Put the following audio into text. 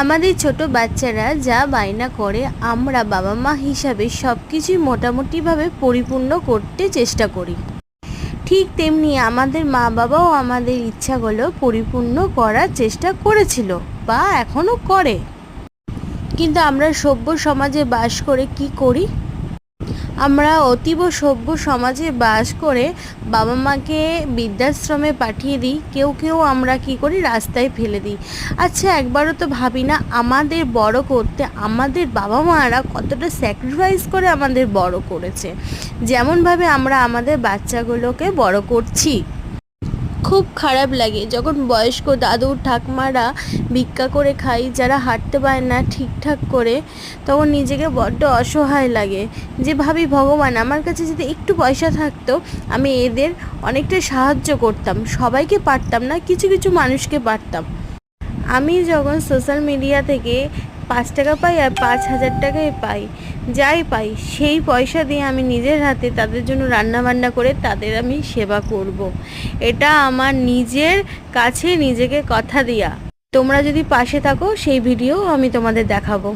আমাদের ছোট বাচ্চারা যা বায়না করে, আমরা বাবা মা হিসাবে সব কিছুই মোটামুটিভাবে পরিপূর্ণ করতে চেষ্টা করি। ঠিক তেমনি আমাদের মা বাবাও আমাদের ইচ্ছাগুলো পরিপূর্ণ করার চেষ্টা করেছিল বা এখনও করে। কিন্তু আমরা সভ্য সমাজে বাস করে কি করি? আমরা অতীব সভ্য সমাজে বাস করে বাবা মাকে বৃদ্ধাশ্রমে পাঠিয়ে দিই, কেউ কেউ আমরা কি করি, রাস্তায় ফেলে দিই। আচ্ছা একবারও তো ভাবি না, আমাদের বড় করতে আমাদের বাবা মারা কতটা স্যাক্রিফাইস করে আমাদের বড় করেছে। যেমনভাবে আমরা আমাদের বাচ্চাগুলোকে বড় করছি। খুব খারাপ লাগে। যখন বয়স্ক দাদু, ঠাকমারা ভিক্ষা করে খাই, যারা হাঁটতে পারে না ঠিকঠাক করে, তখন নিজেকে বড্ড অসহায় লাগে। যে, ভাবি, ভগবান, আমার কাছে যদি একটু পয়সা থাকতো, আমি এদের অনেকটা সাহায্য করতাম। সবাইকে পারতাম না, কিছু কিছু মানুষকে পারতাম। আমি যখন সোশ্যাল মিডিয়া থেকে পাঁচ টাকা পাই আর পাঁচ হাজার টাকাই পাই, যাই পাই, সেই পয়সা দিয়ে আমি নিজের হাতে তাদের জন্য রান্না বান্না করে তাদের আমি সেবা করব। এটা আমার নিজের কাছে নিজেকে কথা দিয়া তোমরা যদি পাশে থাকো, সেই ভিডিও আমি তোমাদের দেখাবো